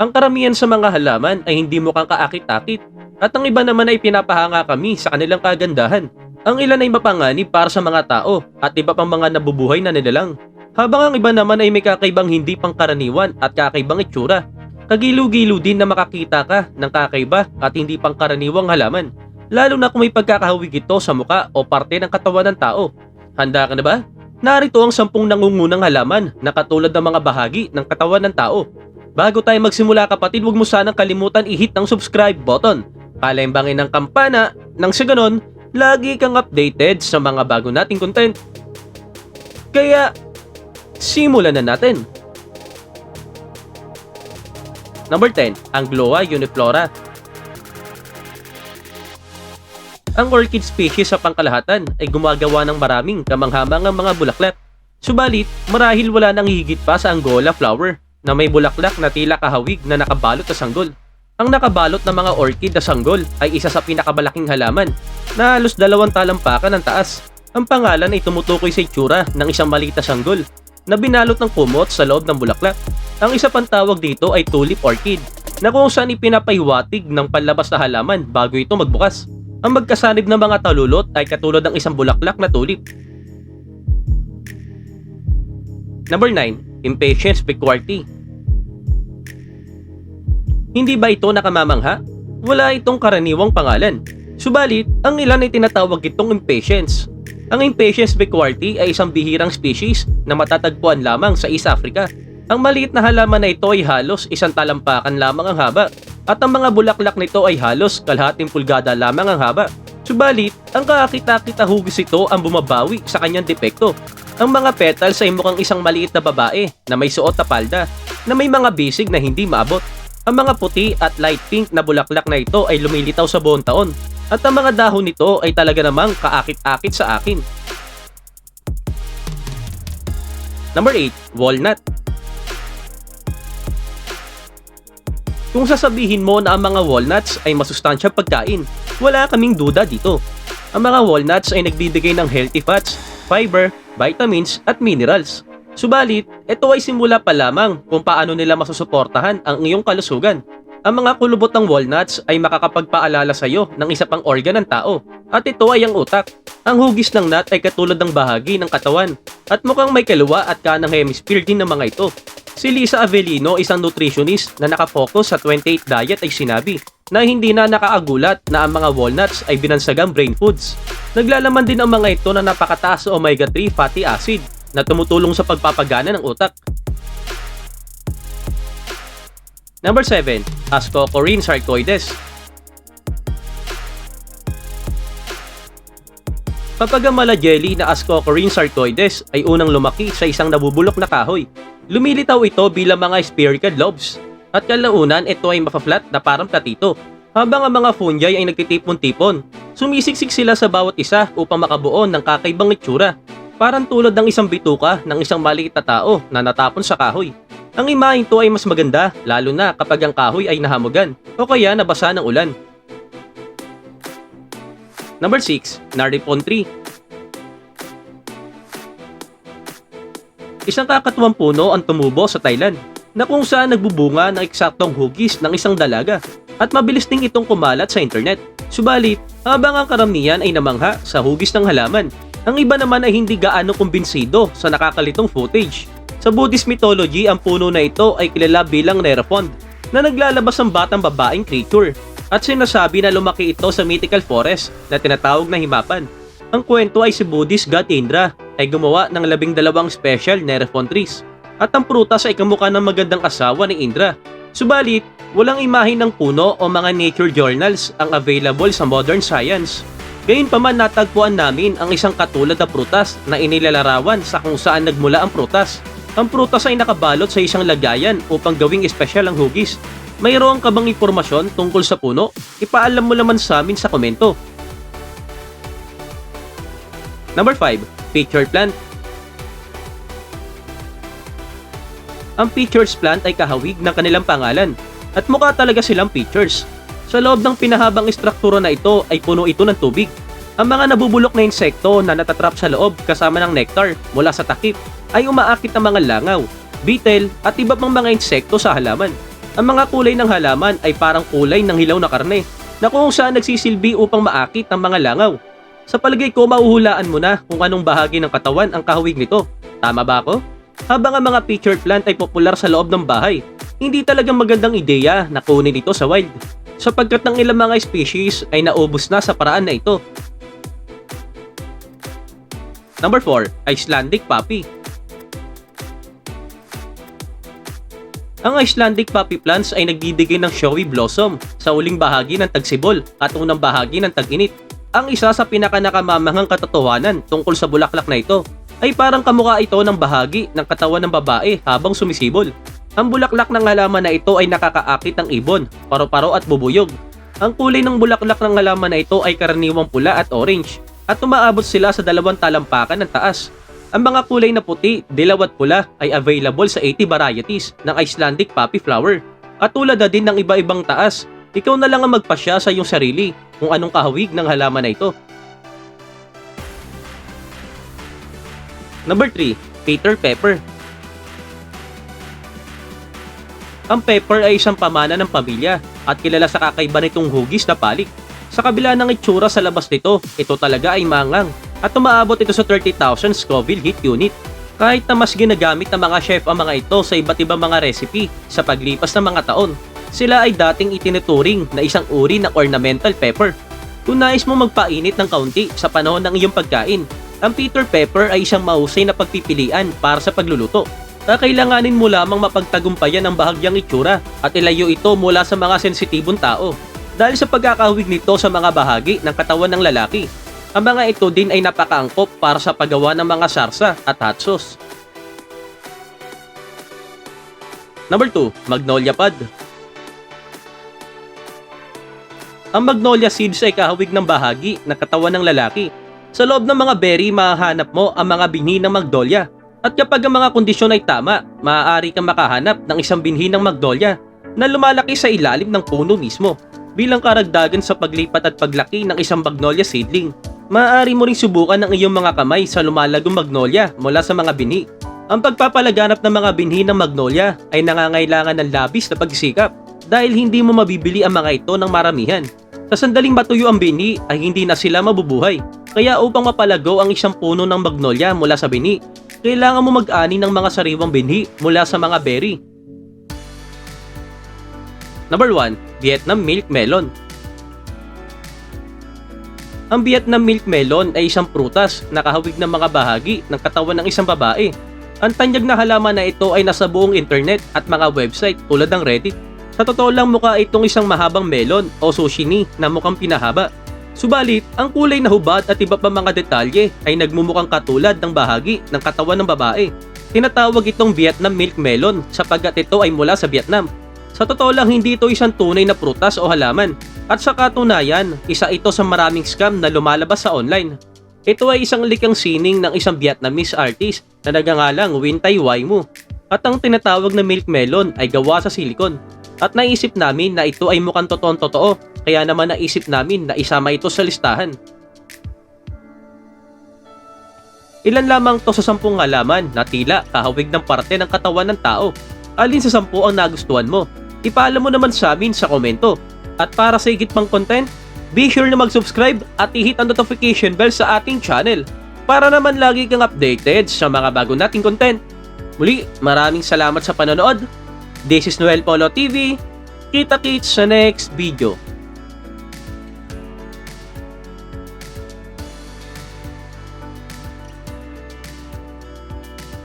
Ang karamihan sa mga halaman ay hindi mukhang kaakit-akit at ang iba naman ay pinapahanga kami sa kanilang kagandahan. Ang ilan ay mapanganib para sa mga tao at iba pang mga nabubuhay na nilalang. Habang ang iba naman ay may kakaibang hindi pangkaraniwan at kakaibang itsura. Kagilo-gilo din na makakita ka ng kakaiba at hindi pangkaraniwang halaman. Lalo na kung may pagkakahawig ito sa muka o parte ng katawan ng tao. Handa ka na ba? Narito ang sampung nangungunang halaman na katulad ng mga bahagi ng katawan ng tao. Bago tayo magsimula kapatid, huwag mo sanang kalimutan i-hit ang subscribe button. Palembangin ang kampana nang sa ganon, lagi kang updated sa mga bago nating content. Kaya, simulan na natin. Number 10, ang Gloa uniflora. Ang orchid species sa pangkalahatan ay gumagawa ng maraming kamanghamangang mga bulaklak. Subalit, marahil wala nang higit pa sa Angola flower na may bulaklak na tila kahawig na nakabalot sa sanggol. Ang nakabalot na mga orchid na sanggol ay isa sa pinakamalaking halaman na halos dalawang talampakan ng taas. Ang pangalan ay tumutukoy sa itsura ng isang maliit na sanggol na binalot ng kumot sa loob ng bulaklak. Ang isa pang tawag dito ay tulip orchid na kung saan ipinapahiwatig ng panlabas na halaman bago ito magbukas. Ang magkasanib ng mga talulot ay katulad ng isang bulaklak na tulip. Number 9, Impatience Pequarty. Hindi ba ito nakamamangha? Wala itong karaniwang pangalan. Subalit, ang ilan ay tinatawag itong impatience. Ang impatience pequarty ay isang bihirang species na matatagpuan lamang sa East Africa. Ang maliit na halaman na ito ay halos isang talampakan lamang ang haba at ang mga bulaklak nito ay halos kalahating pulgada lamang ang haba. Subalit, ang kakakita-kita hugis ito ang bumabawi sa kanyang depekto. Ang mga petals ay mukhang isang maliit na babae na may suot na palda na may mga bisig na hindi maabot. Ang mga puti at light pink na bulaklak na ito ay lumilitaw sa buong taon at ang mga dahon nito ay talaga namang kaakit-akit sa akin. Number 8, walnut. Kung sasabihin mo na ang mga walnuts ay masustansyang pagkain, wala kaming duda dito. Ang mga walnuts ay nagbibigay ng healthy fats, fiber, vitamins at minerals. Subalit, ito ay simula pa lamang kung paano nila masusuportahan ang iyong kalusugan. Ang mga kulubot ng walnuts ay makakapagpaalala sa iyo ng isa pang organ ng tao, at ito ay ang utak. Ang hugis ng nut ay katulad ng bahagi ng katawan, at mukhang may kaliwa at kanang hemisphere din ng mga ito. Si Lisa Avellino, isang nutritionist na nakafocus sa 28 diet ay sinabi na hindi na nakaagulat na ang mga walnuts ay binansagang brain foods. Naglalaman din ang mga ito na napakataas sa omega-3 fatty acid na tumutulong sa pagpapagana ng utak. Number 7, Ascocorine sarcoides. Kapag ang mala jelly na Ascocorine sarcoides ay unang lumaki sa isang nabubulok na kahoy, lumilitaw ito bilang mga spherical lobes. At kalaunan ito ay mapaflat na parang platito. Habang ang mga fungi ay nagtitipon-tipon, sumisiksik sila sa bawat isa upang makabuo ng kakaibang itsura. Parang tulad ng isang bituka ng isang maliit na tao na natapon sa kahoy. Ang imahe ito ay mas maganda lalo na kapag ang kahoy ay nahamugan o kaya nabasa ng ulan. Number 6, Naripon Tree. Isang kakatuwang puno ang tumubo sa Thailand na kung saan nagbubunga ng eksaktong hugis ng isang dalaga at mabilis ding itong kumalat sa internet. Subalit, habang ang karamihan ay namangha sa hugis ng halaman, ang iba naman ay hindi gaano kumbinsido sa nakakalitong footage. Sa Buddhist mythology, ang puno na ito ay kilala bilang Nerafond na naglalabas ng batang babaeng creature at sinasabi na lumaki ito sa mythical forest na tinatawag na Himapan. Ang kwento ay si Buddhist god Indra ay gumawa ng labing dalawang special Nerafond trees at ang prutas ay kamukha ng magandang asawa ni Indra. Subalit, walang imahe ng puno o mga nature journals ang available sa modern science. Gayunpaman natagpuan namin ang isang katulad na prutas na inilalarawan sa kung saan nagmula ang prutas. Ang prutas ay nakabalot sa isang lagayan upang gawing espesyal ang hugis. Mayroon ka bang impormasyon tungkol sa puno? Ipaalam mo naman sa amin sa komento. Number 5, Feature Plant. Ang features plant ay kahawig ng kanilang pangalan at mukha talaga silang features. Sa loob ng pinahabang istruktura na ito ay puno ito ng tubig. Ang mga nabubulok na insekto na natatrap sa loob kasama ng nectar mula sa takip ay umaakit ng mga langaw, beetle at iba pang mga insekto sa halaman. Ang mga kulay ng halaman ay parang kulay ng hilaw na karne na kung saan nagsisilbi upang maakit ang mga langaw. Sa palagay ko, mauhulaan mo na kung anong bahagi ng katawan ang kahawig nito. Tama ba ako? Habang ang mga featured plant ay popular sa loob ng bahay, hindi talagang magandang ideya na kunin ito sa wild. Sapagkat ng ilang mga species ay naubos na sa paraan na ito. Number 4, Icelandic Poppy. Ang Icelandic poppy plants ay nagbibigay ng showy blossom sa uling bahagi ng tagsibol at unang bahagi ng tag-init. Ang isa sa pinakanakamamahangang katotohanan tungkol sa bulaklak na ito ay parang kamukha ito ng bahagi ng katawan ng babae habang sumisibol. Ang bulaklak ng halaman na ito ay nakakaakit ng ibon, paro-paro at bubuyog. Ang kulay ng bulaklak ng halaman na ito ay karaniwang pula at orange at umaabot sila sa dalawang talampakan ng taas. Ang mga kulay na puti, dilaw at pula ay available sa 80 varieties ng Icelandic poppy flower. At tulad na din ng iba-ibang taas, ikaw na lang ang magpasya sa iyong sarili kung anong kahawig ng halaman na ito. Number 3, Peter Pepper. Ang pepper ay isang pamana ng pamilya at kilala sa kakaiba nitong hugis na palik. Sa kabila ng itsura sa labas nito, ito talaga ay mangang at umaabot ito sa 30,000 Scoville heat unit. Kahit na mas ginagamit ng mga chef ang mga ito sa iba't ibang mga recipe sa paglipas ng mga taon, sila ay dating itinuturing na isang uri ng ornamental pepper. Kung nais mo magpainit ng kaunti sa panahon ng iyong pagkain, ang Peter Pepper ay isang mahusay na pagpipilian para sa pagluluto. Kakailanganin mo lamang mapagtagumpayan ang bahagyang itsura at ilayo ito mula sa mga sensitibong tao. Dahil sa pagkakahawig nito sa mga bahagi ng katawan ng lalaki, ang mga ito din ay napakaangkop para sa paggawa ng mga sarsa at hot sauce. Number 2, Magnolia Pod. Ang magnolia seeds ay kahawig ng bahagi ng katawan ng lalaki. Sa loob ng mga berry, mahahanap mo ang mga binhi ng magnolia. At kapag ang mga kondisyon ay tama, maaari kang makahanap ng isang binhi ng magnolia na lumalaki sa ilalim ng puno mismo bilang karagdagan sa paglipat at paglaki ng isang magnolia seedling. Maaari mo ring subukan ng iyong mga kamay sa lumalagong magnolia mula sa mga binhi. Ang pagpapalaganap ng mga binhi ng magnolia ay nangangailangan ng labis na pagsikap dahil hindi mo mabibili ang mga ito ng maramihan. Sa sandaling matuyo ang binhi ay hindi na sila mabubuhay. Kaya upang mapalago ang isang puno ng magnolia mula sa binhi, kailangan mo mag-ani ng mga sariwang binhi mula sa mga berry. Number 1, Vietnam Milk Melon. Ang Vietnam Milk Melon ay isang prutas na kahawig ng mga bahagi ng katawan ng isang babae. Ang tanyag na halaman na ito ay nasa buong internet at mga website tulad ng Reddit. Sa totoo lang mukha itong isang mahabang melon o sushini na mukhang pinahaba. Subalit, ang kulay na hubad at iba pa mga detalye ay nagmumukhang katulad ng bahagi ng katawan ng babae. Tinatawag itong Vietnam Milk Melon sapagkat ito ay mula sa Vietnam. Sa totoo lang hindi ito isang tunay na prutas o halaman at sa katunayan, isa ito sa maraming scam na lumalabas sa online. Ito ay isang likang sining ng isang Vietnamese artist na nagangalang Win Tai Wai Mu at ang tinatawag na milk melon ay gawa sa silikon. At naisip namin na ito ay mukhang totoong totoo kaya naman naisip namin na isama ito sa listahan. Ilan lamang to sa sampung halaman na tila kahawig ng parte ng katawan ng tao. Alin sa sampu ang nagustuhan mo? Ipaalam mo naman sa amin sa komento. At para sa higit pang content, be sure na mag-subscribe at i-hit ang notification bell sa ating channel para naman lagi kang updated sa mga bago nating content. Muli, maraming salamat sa panonood. This is Noel Polo TV. Kita-kits sa next video.